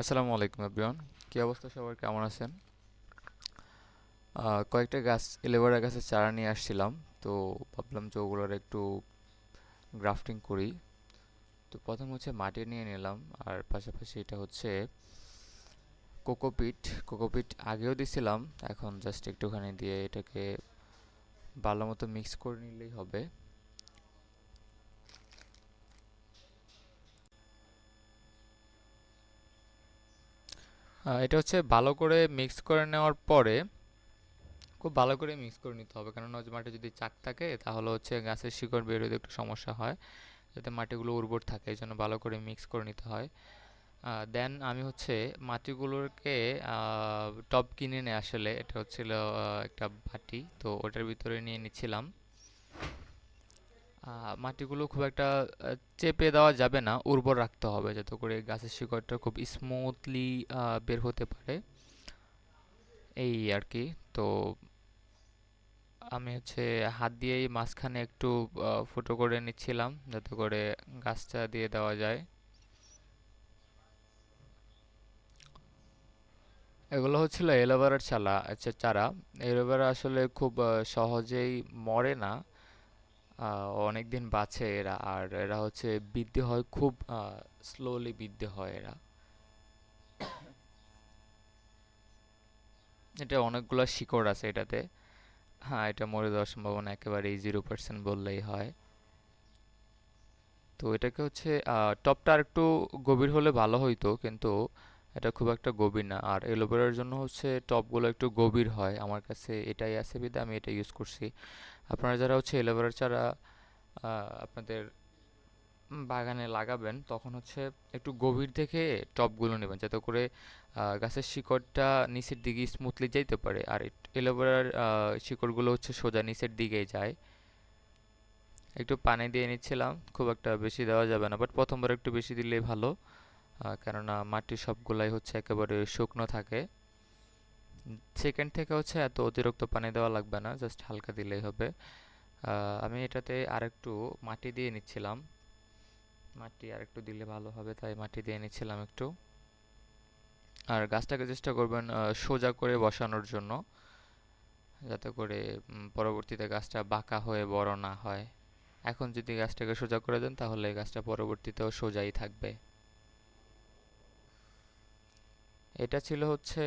আসসালামু আলাইকুম এভরিওয়ান। কি অবস্থা সবার? কেমন আছেন? কয়েকটা গাছ, এলোভেরা গাছের চারা নিয়ে আসছিলাম। তো ভাবলাম যে ওগুলোর একটু গ্রাফটিং করি। তো প্রথম হচ্ছে মাটি নিয়ে নিলাম। আর পাশাপাশি এটা হচ্ছে কোকোপিট। কোকোপিট আগেও দিছিলাম। এখন জাস্ট একটুখানি দিয়ে এটাকে ভালো মতো মিক্স করে নিলেই হবে। এটা হচ্ছে ভালো করে মিক্স করে নেওয়ার পরে খুব ভালো করে মিক্স করে নিতে হবে। কারণ হচ্ছে মাটি যদি চাক থাকে, তাহলে হচ্ছে গাছের শিকড় বেরোতে একটু সমস্যা হয়, যাতে মাটিগুলো উর্বর থাকে, এই জন্য ভালো করে মিক্স করে নিতে হয়। দেন আমি হচ্ছে মাটিগুলোকে টব কিনে নিয়ে আসলে, এটা হচ্ছিল একটা বাটি, তো ওটার ভিতরে নিয়ে নিচ্ছিলাম। মাটিগুলো খুব একটা চেপে দেওয়া যাবে না, উর্বর রাখতে হবে যাতে করে গাছের শিকড়টা খুব স্মুথলি বের হতে পারে। এই আর কি তো আমি হচ্ছে হাত দিয়েই মাঝখানে একটু ফুটো করে নিচ্ছিলাম যাতে করে গাছটা দিয়ে দেওয়া যায়। এগুলো হচ্ছিল এলোভেরার চালা আচ্ছা চারা। এলোভেরা আসলে খুব সহজেই মরে না। অনেক দিন বাঁচে এরা আর এরা হচ্ছে বৃদ্ধি হয় খুব স্লোলি বৃদ্ধি হয় এরা। এটা অনেকগুলো শিকড় আছে এটাতে। হ্যাঁ এটা মরে যাওয়ার সম্ভাবনা একেবারে জিরো পার্সেন্ট বললেই হয়। তো এটাকে হচ্ছে টবটা আর একটু গভীর হলে ভালো হইতো, কিন্তু এটা খুব একটা গভীর না। আর এলোভেরার জন্য হচ্ছে টবগুলো একটু গভীর হয়। আমার কাছে এটাই আছে বিধে আমি এটা ইউজ করছি। আপনারা যারা হচ্ছে এলোভেরার আহ, আপনাদের বাগানে লাগাবেন তখন হচ্ছে একটু গভীর থেকে টবগুলো নেবেন। যাতে করে গাছের শিকড়টা নিচের দিকে স্মুথলি যাইতে পারে। আর এলোভেরার শিকড়গুলো হচ্ছে সোজা নিচের দিকেই যায়। একটু পানি দিয়ে নিচ্ছিলাম খুব একটা বেশি দেওয়া যাবে না বাট প্রথমবার একটু বেশি দিলেই ভালো। কেননা মাটি সবগুলাই হচ্ছে একেবারে শুকনো থাকে। সেকেন্ড থেকে হচ্ছে এত অতিরিক্ত পানি দেওয়া লাগবে না জাস্ট হালকা দিলেই হবে। আমি এটাতে আরেকটু মাটি দিয়ে নিচ্ছিলাম। মাটি আরেকটু দিলে ভালো হবে, তাই মাটি দিয়ে নিচ্ছিলাম একটু। আর গাছটাকে চেষ্টা করবেন সোজা করে বসানোর জন্য, যাতে করে পরবর্তীতে গাছটা বাঁকা হয়ে বড় না হয়। এখন যদি গাছটাকে সোজা করে দেন, তাহলে গাছটা পরবর্তীতেও সোজাই থাকবে। এটা ছিল হচ্ছে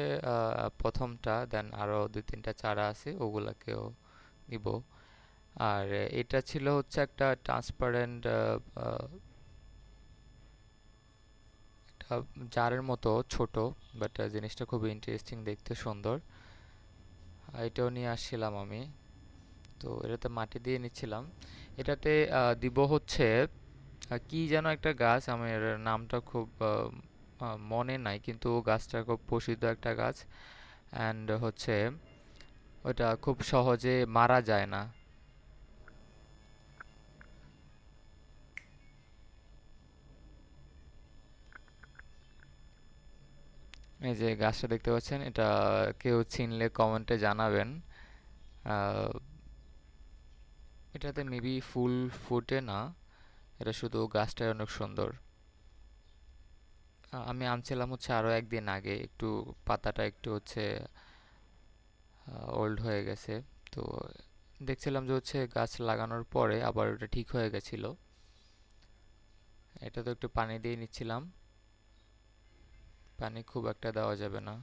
প্রথমটা, দেন আরও দুই তিনটা চারা আছে, ওগুলাকেও দিব আর এটা ছিল হচ্ছে একটা ট্রান্সপারেন্ট একটা জারের মতো ছোট বাট জিনিসটা খুবই ইন্টারেস্টিং দেখতে সুন্দর। এটাও নিয়ে আসছিলাম আমি। তো এটাতে মাটি দিয়ে নিচ্ছিলাম। এটাতে দিব হচ্ছে কি যেন একটা গাছ, আমার নামটা খুব মনে নাই, কিন্তু গাছটা খুব প্রসিদ্ধ একটা গাছ। অ্যান্ড হচ্ছে, ওটা খুব সহজে মারা যায় না। এই যে গাছটা দেখতে পাচ্ছেন, এটা কেউ চিনলে কমেন্টে জানাবেন। এটাতে মেবি ফুল ফুটে না, এটা শুধু গাছটাই অনেক সুন্দর। আমি আনছিলাম হচ্ছে আরও একদিন আগে। একটু পাতাটা একটু হচ্ছে ওল্ড হয়ে গেছে। তো দেখছিলাম যে হচ্ছে গাছ লাগানোর পরে আবার ওটা ঠিক হয়ে গেছিল। এটা তো একটু পানি দিয়ে নিচ্ছিলাম। পানি খুব একটা দেওয়া যাবে না।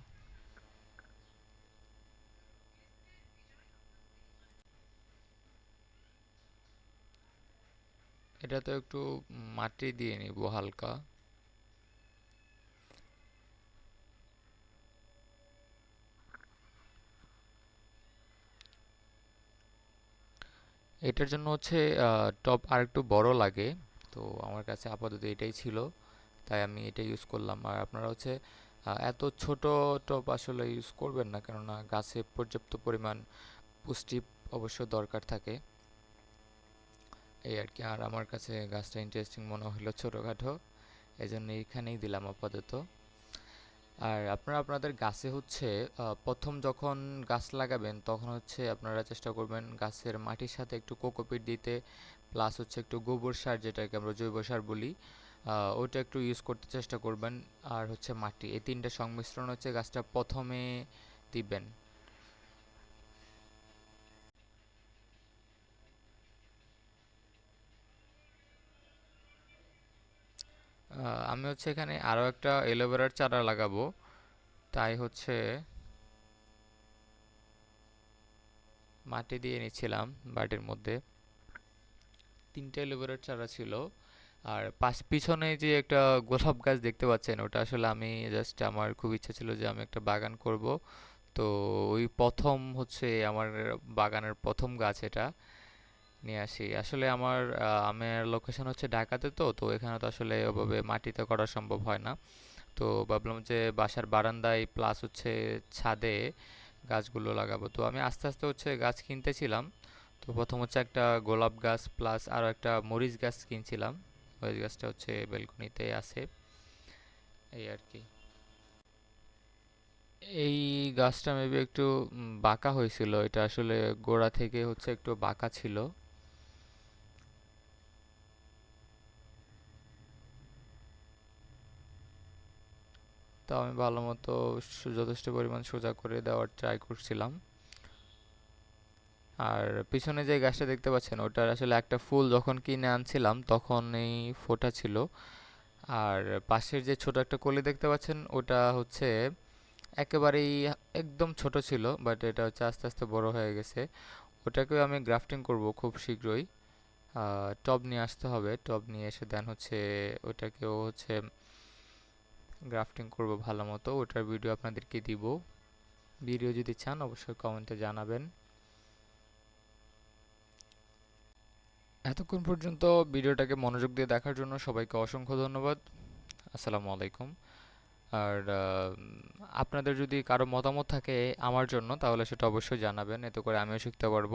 এটা তো একটু মাটি দিয়ে নিব হালকা। এটার জন্য হচ্ছে টব আর একটু বড় লাগে। তো আমার কাছে আপাতত এটাই ছিল। তাই আমি এটা ইউজ করলাম। আর আপনারা হচ্ছে এত ছোট টব আসলে ইউজ করবেন না। কেননা গাছে পর্যাপ্ত পরিমাণ পুষ্টি অবশ্য দরকার থাকে। এই আর কি আর আমার কাছে গাছটা ইন্টারেস্টিং মনে হলো ছোটোখাটো। এই জন্য এইখানেই দিলাম আপাতত। আর আপনারা আপনাদের গাছে হচ্ছে প্রথম যখন গাছ লাগাবেন, তখন হচ্ছে আপনারা চেষ্টা করবেন গাছের মাটির সাথে একটু কোকোপিট দিতে প্লাস হচ্ছে একটু গোবর সার যেটাকে আমরা জৈব সার বলি ওটা একটু ইউজ করতে চেষ্টা করবেন। আর হচ্ছে মাটি, এই তিনটা সংমিশ্রণ হচ্ছে গাছটা প্রথমে দিবেন। আমি হচ্ছে এখানে আরও একটা এলোভেরার চারা লাগাবো। তাই হচ্ছে মাটি দিয়ে নিচ্ছিলাম বাটির মধ্যে। তিনটা এলোভেরার চারা ছিল। আর পাশ পিছনে যে একটা গোলাপ গাছ দেখতে পাচ্ছেন, ওটা আসলে আমি জাস্ট আমার খুব ইচ্ছা ছিল যে আমি একটা বাগান করব। তো ওই প্রথম হচ্ছে আমার বাগানের প্রথম গাছ এটা। নিয়ে আসি। আসলে আমার আমার লোকেশন হচ্ছে ঢাকাতে তো তো এখানে তো আসলে ওভাবে মাটিতে করা সম্ভব হয় না। তো ভাবলাম যে বাসার বারান্দায় প্লাস হচ্ছে ছাদে গাছগুলো লাগাবো। তো আমি আস্তে আস্তে হচ্ছে গাছ কিনতেছিলাম। তো প্রথম হচ্ছে একটা গোলাপ গাছ প্লাস আরও একটা মরিচ গাছ কিনছিলাম। মরিচ গাছটা হচ্ছে বেলকনিতে আছে। এই আর কি। এই গাছটা মেবি একটু বাঁকা হয়েছিল। এটা আসলে গোড়া থেকে হচ্ছে একটু বাঁকা ছিল। তো আমি ভালো মতো যথেষ্ট পরিমাণ সোজা করে দেওয়ার ট্রাই করছিলাম। আর পিছনে যে গাছটা দেখতে পাচ্ছেন, ওটার আসলে একটা ফুল যখন কিনে আনছিলাম তখন এই ফোটা ছিল। আর পাশের যে ছোট একটা কলি দেখতে পাচ্ছেন, ওটা হচ্ছে একেবারেই একদম ছোট ছিল বাট এটা হচ্ছে আস্তে আস্তে বড় হয়ে গেছে। ওটাকেও আমি গ্রাফটিং করব খুব শীঘ্রই। টব নিয়ে আসতে হবে। টব নিয়ে এসে দেন হচ্ছে, ওটাকেও হচ্ছে গ্রাফটিং করব ভালো মতো, ওটার ভিডিও আপনাদেরকে দিব। ভিডিও যদি চান, অবশ্যই কমেন্টে জানাবেন। এতক্ষণ পর্যন্ত ভিডিওটাকে মনোযোগ দিয়ে দেখার জন্য সবাইকে অসংখ্য ধন্যবাদ। আসসালামু আলাইকুম। আর আপনাদের যদি কারও মতামত থাকে আমার জন্য, তাহলে সেটা অবশ্যই জানাবেন, এতে করে আমিও শিখতে পারব।